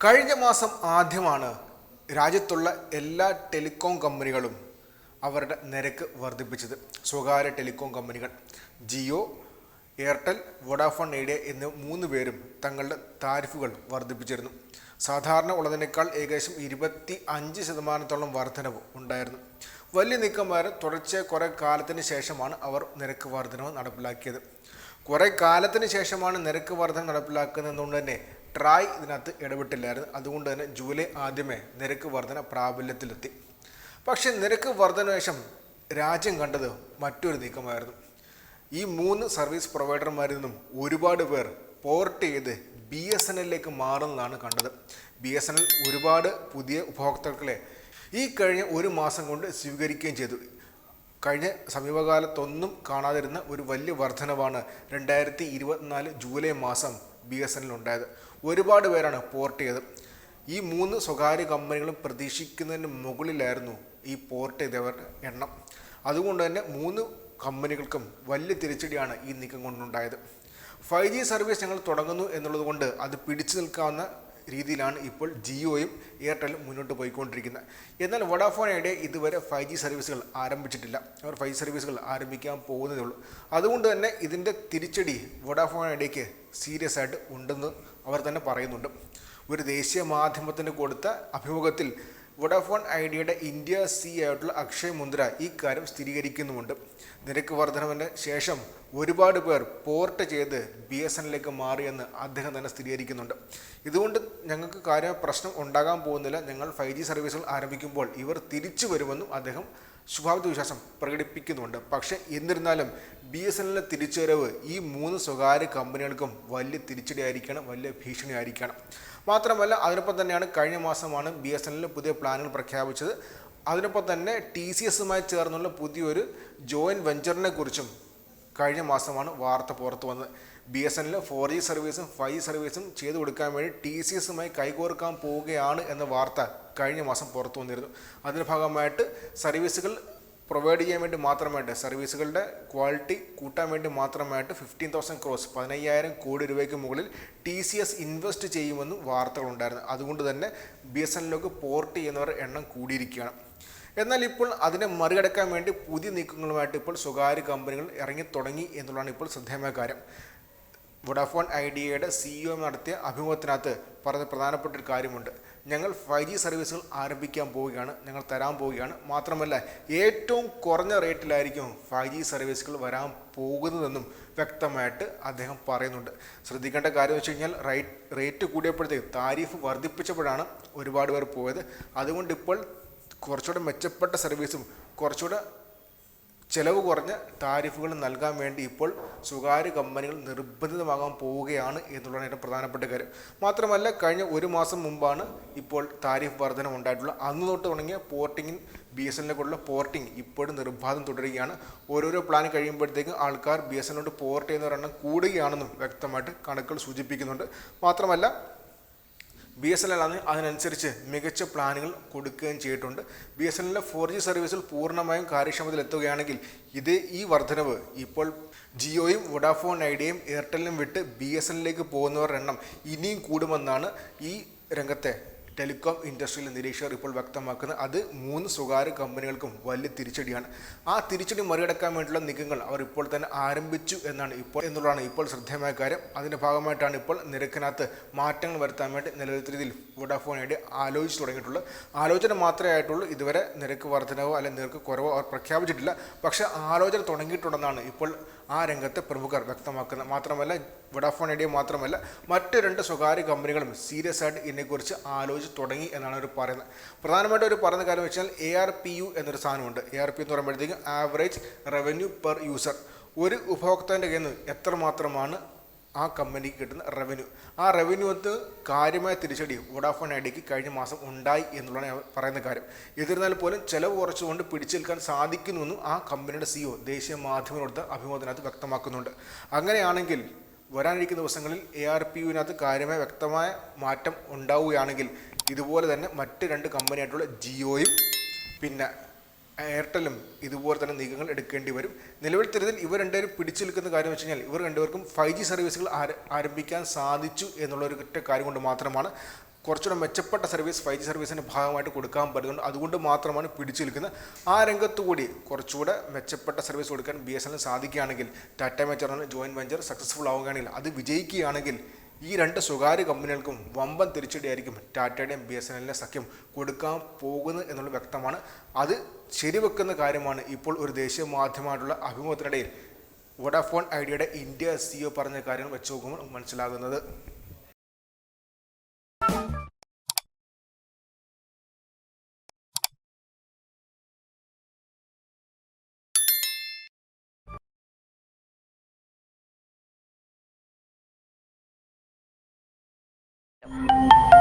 കഴിഞ്ഞ മാസം ആദ്യമാണ് രാജ്യത്തുള്ള എല്ലാ ടെലികോം കമ്പനികളും അവരുടെ നിരക്ക് വർദ്ധിപ്പിച്ചത്. സ്വകാര്യ ടെലികോം കമ്പനികൾ ജിയോ എയർടെൽ വോഡാഫോൺ ഐഡിയ എന്നീ മൂന്ന് പേരും തങ്ങളുടെ താരിഫുകൾ വർദ്ധിപ്പിച്ചിരുന്നു. സാധാരണ ഉള്ളതിനേക്കാൾ ഏകദേശം ഇരുപത്തി അഞ്ച് ശതമാനത്തോളം വർധനവ് ഉണ്ടായിരുന്നു. വലിയ നീക്കമാരും തുടർച്ചയായ കുറേ കാലത്തിന് ശേഷമാണ് അവർ നിരക്ക് വർധനവ് നടപ്പിലാക്കിയത്. കുറേ കാലത്തിന് ശേഷമാണ് നിരക്ക് വർധന നടപ്പിലാക്കുന്നതുകൊണ്ട് തന്നെ ട്രായ് ഇതിനകത്ത് ഇടപെട്ടില്ലായിരുന്നു. അതുകൊണ്ട് തന്നെ ജൂലൈ ആദ്യമേ നിരക്ക് വർധന പ്രാബല്യത്തിലെത്തി. പക്ഷേ നിരക്ക് വർധന ശേഷം രാജ്യം കണ്ടത് മറ്റൊരു നീക്കമായിരുന്നു. ഈ മൂന്ന് സർവീസ് പ്രൊവൈഡർമാരിൽ നിന്നും ഒരുപാട് പേർ പോർട്ട് ചെയ്ത് ബി എസ് എൻ എല്ലിലേക്ക് മാറുന്നതാണ് കണ്ടത്. ബി എസ് എൻ എൽ ഒരുപാട് പുതിയ ഉപഭോക്താക്കളെ ഈ കഴിഞ്ഞ ഒരു മാസം കൊണ്ട് സ്വീകരിക്കുകയും ചെയ്തു. കഴിഞ്ഞ സമീപകാലത്തൊന്നും കാണാതിരുന്ന ഒരു വലിയ വർധനവാണ് രണ്ടായിരത്തി ഇരുപത്തിനാല് ജൂലൈ മാസം ബി എസ് എൻ ഉണ്ടായത് ഒരുപാട് പേരാണ് പോർട്ട് ചെയ്തത്. ഈ മൂന്ന് സ്വകാര്യ കമ്പനികളും പ്രതീക്ഷിക്കുന്നതിന് മുകളിലായിരുന്നു ഈ പോർട്ട് ചെയ്തവരുടെ എണ്ണം. അതുകൊണ്ട് തന്നെ മൂന്ന് കമ്പനികൾക്കും വലിയ തിരിച്ചടിയാണ് ഈ നീക്കം കൊണ്ടുണ്ടായത്. ഫൈവ് ജി സർവീസ് ഞങ്ങൾ തുടങ്ങുന്നു എന്നുള്ളത് കൊണ്ട് അത് പിടിച്ചു നിൽക്കാവുന്ന രീതിയിലാണ് ഇപ്പോൾ ജിയോയും എയർടെലും മുന്നോട്ട് പോയിക്കൊണ്ടിരിക്കുന്നത്. എന്നാൽ വോഡാഫോൺ ഐഡിയ ഇതുവരെ ഫൈവ് ജി സർവീസുകൾ ആരംഭിച്ചിട്ടില്ല. അവർ ഫൈവ് ജി സർവീസുകൾ ആരംഭിക്കാൻ പോകുന്നതേ ഉള്ളൂ. അതുകൊണ്ട് തന്നെ ഇതിന്റെ തിരിച്ചടി വോഡാഫോൺ ഐഡിയയ്ക്ക് സീരിയസ് ആയിട്ട് ഉണ്ടെന്ന് അവർ തന്നെ പറയുന്നുണ്ട്. ഒരു ദേശീയ മാധ്യമത്തിന് കൊടുത്ത അഭിമുഖത്തിൽ വോഡാഫോൺ ഐഡിയയുടെ ഇന്ത്യ സി ആയിട്ടുള്ള അക്ഷയ് മുന്ദ്ര ഈ കാര്യം സ്ഥിരീകരിക്കുന്നുമുണ്ട്. നിരക്ക് വർധനവിന് ശേഷം ഒരുപാട് പേർ പോർട്ട് ചെയ്ത് ബി എസ് എന്നിലേക്ക് മാറിയെന്ന് അദ്ദേഹം തന്നെ സ്ഥിരീകരിക്കുന്നുണ്ട്. ഇതുകൊണ്ട് ഞങ്ങൾക്ക് കാര്യ പ്രശ്നം ഉണ്ടാകാൻ പോകുന്നില്ല. ഞങ്ങൾ ഫൈവ് ജി സർവീസുകൾ ആരംഭിക്കുമ്പോൾ ഇവർ തിരിച്ചു വരുമെന്നും അദ്ദേഹം ശുഭാപ്തി വിശ്വാസം പ്രകടിപ്പിക്കുന്നുണ്ട്. പക്ഷേ എന്നിരുന്നാലും ബി എസ് എന്നിലെ തിരിച്ചുവരവ് ഈ മൂന്ന് സ്വകാര്യ കമ്പനികൾക്കും വലിയ തിരിച്ചടിയായിരിക്കണം വലിയ ഭീഷണിയായിരിക്കണം. മാത്രമല്ല അതിനൊപ്പം തന്നെയാണ് കഴിഞ്ഞ മാസമാണ് ബി എസ് എല്ലിൽ പുതിയ പ്ലാനുകൾ പ്രഖ്യാപിച്ചത്. അതിനൊപ്പം തന്നെ ടി സി എസുമായി ചേർന്നുള്ള പുതിയൊരു ജോയിന്റ് വെഞ്ചറിനെ കുറിച്ചും കഴിഞ്ഞ മാസമാണ് വാർത്ത പുറത്തു വന്നത്. ബി എസ് എന്നിൽ ഫോർ ജി സർവീസും ഫൈവ് ജി സർവീസും ചെയ്തു കൊടുക്കാൻ വേണ്ടി ടി സി എസുമായി കൈകോർക്കാൻ പോവുകയാണ് എന്ന വാർത്ത കഴിഞ്ഞ മാസം പുറത്തു വന്നിരുന്നു. അതിന്റെ ഭാഗമായിട്ട് സർവീസുകൾ പ്രൊവൈഡ് ചെയ്യാൻ വേണ്ടി മാത്രമായിട്ട് സർവീസുകളുടെ ക്വാളിറ്റി കൂട്ടാൻ വേണ്ടി മാത്രമായിട്ട് ഫിഫ്റ്റീൻ തൗസൻഡ് ക്രോസ് പതിനയ്യായിരം കോടി രൂപയ്ക്ക് മുകളിൽ ടി സി എസ് ഇൻവെസ്റ്റ് ചെയ്യുമെന്നും വാർത്തകളുണ്ടായിരുന്നു. അതുകൊണ്ട് തന്നെ ബി എസ് എന്നിലേക്ക് പോർട്ട് ചെയ്യുന്നവരുടെ എണ്ണം കൂടിയിരിക്കുകയാണ്. എന്നാൽ ഇപ്പോൾ അതിനെ മറികടക്കാൻ വേണ്ടി പുതിയ നീക്കങ്ങളുമായിട്ട് ഇപ്പോൾ സ്വകാര്യ കമ്പനികൾ ഇറങ്ങി തുടങ്ങി എന്നുള്ളതാണ് ഇപ്പോൾ ശ്രദ്ധേയമായ കാര്യം. വൊഡാഫോൺ ഐഡിയയുടെ സിഇഒ നടത്തിയ അഭിമുഖത്തിനകത്ത് പറഞ്ഞ പ്രധാനപ്പെട്ട ഒരു കാര്യമുണ്ട്. ഞങ്ങൾ ഫൈവ് ജി സർവീസുകൾ ആരംഭിക്കാൻ പോവുകയാണ്. ഞങ്ങൾ തരാൻ പോവുകയാണ്. മാത്രമല്ല ഏറ്റവും കുറഞ്ഞ റേറ്റിലായിരിക്കും ഫൈവ് ജി സർവീസുകൾ വരാൻ പോകുന്നതെന്നും വ്യക്തമായിട്ട് അദ്ദേഹം പറയുന്നുണ്ട്. ശ്രദ്ധിക്കേണ്ട കാര്യം വെച്ച് കഴിഞ്ഞാൽ റേറ്റ് റേറ്റ് കൂടിയപ്പോഴത്തേക്ക് താരിഫ് വർദ്ധിപ്പിച്ചപ്പോഴാണ് ഒരുപാട് പേർ പോയത്. അതുകൊണ്ട് ഇപ്പോൾ കുറച്ചുകൂടെ മെച്ചപ്പെട്ട സർവീസും കുറച്ചുകൂടെ ചെലവ് കുറഞ്ഞ താരിഫുകൾ നൽകാൻ വേണ്ടി ഇപ്പോൾ സ്വകാര്യ കമ്പനികൾ നിർബന്ധിതമാകാൻ പോവുകയാണ് എന്നുള്ളതാണ് ഏറ്റവും പ്രധാനപ്പെട്ട കാര്യം. മാത്രമല്ല കഴിഞ്ഞ ഒരു മാസം മുമ്പാണ് ഇപ്പോൾ താരിഫ് വർധന ഉണ്ടായിട്ടുള്ളത് അന്ന് തൊട്ട് തുടങ്ങിയ പോർട്ടിങ്ങിൻ ബി എസ് എന്നിലേക്കുള്ള പോർട്ടിംഗ് ഇപ്പോഴും നിർബാധം തുടരുകയാണ്. ഓരോരോ പ്ലാൻ കഴിയുമ്പോഴത്തേക്കും ആൾക്കാർ ബി എസ് എന്നിലോട്ട് പോർട്ട് ചെയ്യുന്നവരെണ്ണം കൂടുകയാണെന്നും വ്യക്തമായിട്ട് കണക്കുകൾ സൂചിപ്പിക്കുന്നുണ്ട്. മാത്രമല്ല ബി എസ് എൻ എൽ ആണ് അതിനനുസരിച്ച് മികച്ച പ്ലാനുകൾ കൊടുക്കുകയും ചെയ്തിട്ടുണ്ട്. ബി എസ് എൻ എല്ലിന്റെ ഫോർ ജി സർവീസിൽ പൂർണമായും കാര്യക്ഷമതയിൽ എത്തുകയാണെങ്കിൽ ഇത് ഈ വർധനവ് ഇപ്പോൾ ജിയോയും വൊഡാഫോൺ ഐഡിയയും എയർടെല്ലിനും വിട്ട് ബി എസ് എൻ എല്ലിലേക്ക് പോകുന്നവരുടെ എണ്ണം ഇനിയും കൂടുമെന്നാണ് ഈ രംഗത്തെ ടെലികോം ഇൻഡസ്ട്രിയിലെ നിരീക്ഷകർ ഇപ്പോൾ വ്യക്തമാക്കുന്നത് അത് മൂന്ന് സ്വകാര്യ കമ്പനികൾക്കും വലിയ തിരിച്ചടിയാണ്. ആ തിരിച്ചടി മറികടക്കാൻ വേണ്ടിയുള്ള നീക്കങ്ങൾ അവർ ഇപ്പോൾ തന്നെ ആരംഭിച്ചു എന്നാണ് ഇപ്പോൾ എന്നുള്ളതാണ് ഇപ്പോൾ ശ്രദ്ധേയമായ കാര്യം. അതിന്റെ ഭാഗമായിട്ടാണ് ഇപ്പോൾ നിരക്കിനകത്ത് മാറ്റങ്ങൾ വരുത്താൻ വേണ്ടി നിലവിലത്തെ രീതിയിൽ വോഡാഫോൺ ഐഡിയ ആലോചിച്ച് തുടങ്ങിയിട്ടുള്ളത്. ആലോചന മാത്രമേ ആയിട്ടുള്ളൂ. ഇതുവരെ നിരക്ക് വർധനവോ അല്ലെങ്കിൽ നിരക്ക് കുറവോ അവർ പ്രഖ്യാപിച്ചിട്ടില്ല. പക്ഷേ ആലോചന തുടങ്ങിയിട്ടുണ്ടെന്നാണ് ഇപ്പോൾ ആ രംഗത്തെ പ്രമുഖർ വ്യക്തമാക്കുന്നത് മാത്രമല്ല വഡാഫോൺ ഐഡിയ മാത്രമല്ല മറ്റ് രണ്ട് സ്വകാര്യ കമ്പനികളും സീരിയസ് ആയിട്ട് ഇതിനെക്കുറിച്ച് ആലോചിച്ച് തുടങ്ങി എന്നാണ് അവർ പറയുന്നത്. പ്രധാനമായിട്ടും അവർ പറയുന്ന കാര്യം വെച്ചാൽ എ ആർ പി യു എന്നൊരു സാധനമുണ്ട്. എ ആർ പി എന്ന് പറയുമ്പോഴത്തേക്കും ആവറേജ് റവന്യൂ പെർ യൂസർ ഒരു ഉപഭോക്താവിന്റെ കയ്യിൽ നിന്ന് എത്രമാത്രമാണ് ആ കമ്പനിക്ക് കിട്ടുന്ന റവന്യൂ ആ റവന്യൂ അത് കാര്യമായ തിരിച്ചടി വോഡാഫോൺ ഐഡിയക്ക് കഴിഞ്ഞ മാസം ഉണ്ടായി എന്നുള്ളതാണ് ഞാൻ പറയുന്ന കാര്യം. എന്നിരുന്നാൽ പോലും ചിലവ് കുറച്ചുകൊണ്ട് പിടിച്ചെടുക്കാൻ സാധിക്കുന്നുവെന്നും ആ കമ്പനിയുടെ സിഇഒ ദേശീയ മാധ്യമങ്ങളോട് അഭിമുഖത്തിനകത്ത് വ്യക്തമാക്കുന്നുണ്ട്. അങ്ങനെയാണെങ്കിൽ വരാനിരിക്കുന്ന ദിവസങ്ങളിൽ എ ആർ പി യുവിനകത്ത് കാര്യമായ വ്യക്തമായ മാറ്റം ഉണ്ടാവുകയാണെങ്കിൽ ഇതുപോലെ തന്നെ മറ്റ് രണ്ട് കമ്പനിയായിട്ടുള്ള ജിയോയും പിന്നെ എയർടെലും ഇതുപോലെ തന്നെ നീക്കങ്ങൾ എടുക്കേണ്ടി വരും. നിലവിൽ തരത്തിൽ ഇവർ രണ്ടുപേരും പിടിച്ചു നിൽക്കുന്ന കാര്യം വെച്ച് കഴിഞ്ഞാൽ ഇവർ രണ്ടുപേർക്കും ഫൈവ് ജി സർവീസുകൾ ആര- ആരംഭിക്കാൻ സാധിച്ചു എന്നുള്ള ഒരു കാര്യം കൊണ്ട് മാത്രമാണ്. കുറച്ചുകൂടെ മെച്ചപ്പെട്ട സർവീസ് ഫൈവ് ജി സർവീസിന്റെ ഭാഗമായിട്ട് കൊടുക്കാൻ പറ്റുന്നുണ്ട്. അതുകൊണ്ട് മാത്രമാണ് പിടിച്ചു നിൽക്കുന്നത്. ആ രംഗത്തുകൂടി കുറച്ചുകൂടെ മെച്ചപ്പെട്ട സർവീസ് കൊടുക്കാൻ ബി എസ് എൽ സാധിക്കുകയാണെങ്കിൽ ടാറ്റ മേച്ചറിന് ജോയിന്റ് വെഞ്ചർ സക്സസ്ഫുൾ ആവുകയാണെങ്കിൽ അത് വിജയിക്കുകയാണെങ്കിൽ ഈ രണ്ട് സ്വകാര്യ കമ്പനികൾക്കും വമ്പൻ തിരിച്ചടിയായിരിക്കും ടാറ്റയുടെയും ബി എസ് എൻ എല്ലിന്റെ സഖ്യം കൊടുക്കാൻ പോകുന്നത് എന്നുള്ള വ്യക്തമാണ്. അത് ശരിവെക്കുന്ന കാര്യമാണ് ഇപ്പോൾ ഒരു ദേശീയ മാധ്യമമായിട്ടുള്ള അഭിമുഖത്തിനിടയിൽ വോഡാഫോൺ ഐഡിയയുടെ ഇന്ത്യ സിഒ പറഞ്ഞ കാര്യങ്ങൾ വെച്ച് നോക്കുമ്പോൾ മനസ്സിലാകുന്നത്. you.